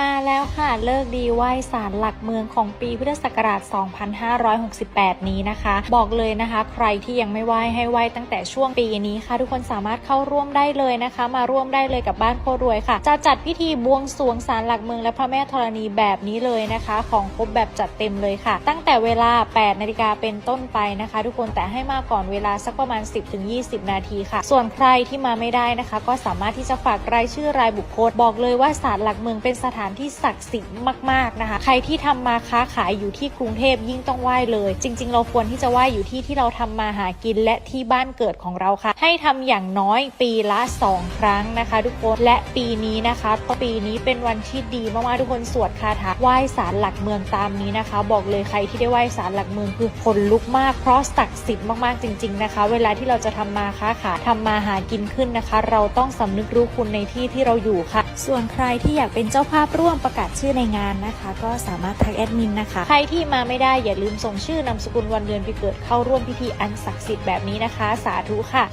มาแล้วค่ะ เลิกดีไหว้ศาลหลักเมืองของปีพุทธศักราช 2568 นี้นะคะ บอกเลยนะคะ ใครที่ยังไม่ไหว้ให้ไหว้ตั้งแต่ช่วงปีนี้ค่ะ ทุกคนสามารถเข้าร่วมได้เลยนะคะ มาร่วมได้เลยกับบ้านโครวยค่ะ จะจัดพิธีบวงสรวงศาลหลักเมืองและพระแม่ธรณีแบบนี้เลยนะคะ ของครบแบบจัดเต็มเลยค่ะ ตั้งแต่เวลา 8 นาฬิกาเป็นต้นไปนะคะ ทุกคนแต่ให้มาก่อนเวลาสักประมาณ 10-20 นาทีค่ะ ส่วนใครที่มาไม่ได้นะคะ ก็สามารถที่จะฝากรายชื่อรายบุคคล บอกเลยว่าศาลหลักเมืองเป็นสถานที่ศักดิ์สิทธิ์มากๆนะคะ ใครที่ทำมาค้าขายอยู่ที่กรุงเทพยิ่งต้องไหว้เลย จริง ๆ เราควรที่จะไหว้อยู่ที่ที่เราทำมาหากินและที่บ้านเกิดของเราค่ะ ให้ทำอย่างน้อยปีละ 2 ครั้งนะคะ ทุกคนและปีนี้นะคะปีนี้เป็นวันที่ดีมากๆทุกคนสวดคาถาไหว้ศาลหลักเมืองตามนี้นะคะ บอกเลยใครที่ได้ไหว้ศาลหลักเมืองคือคนลุกมากเพราะศักดิ์สิทธิ์มากๆจริง ๆนะคะ เวลาที่เราจะทำมาค้าขายทำมาหากินขึ้นนะคะ เราต้องสำนึกรู้คุณในที่ที่เราอยู่ค่ะ ส่วนใครที่อยากเป็นเจ้าภาพร่วมประกาศชื่อในงานนะคะ ก็สามารถทักแอดมินนะคะ ใครที่มาไม่ได้อย่าลืมส่งชื่อนามสกุลวันเดือนปีเกิดเข้าร่วมพิธีอันศักดิ์สิทธิ์แบบนี้นะคะ สาธุค่ะ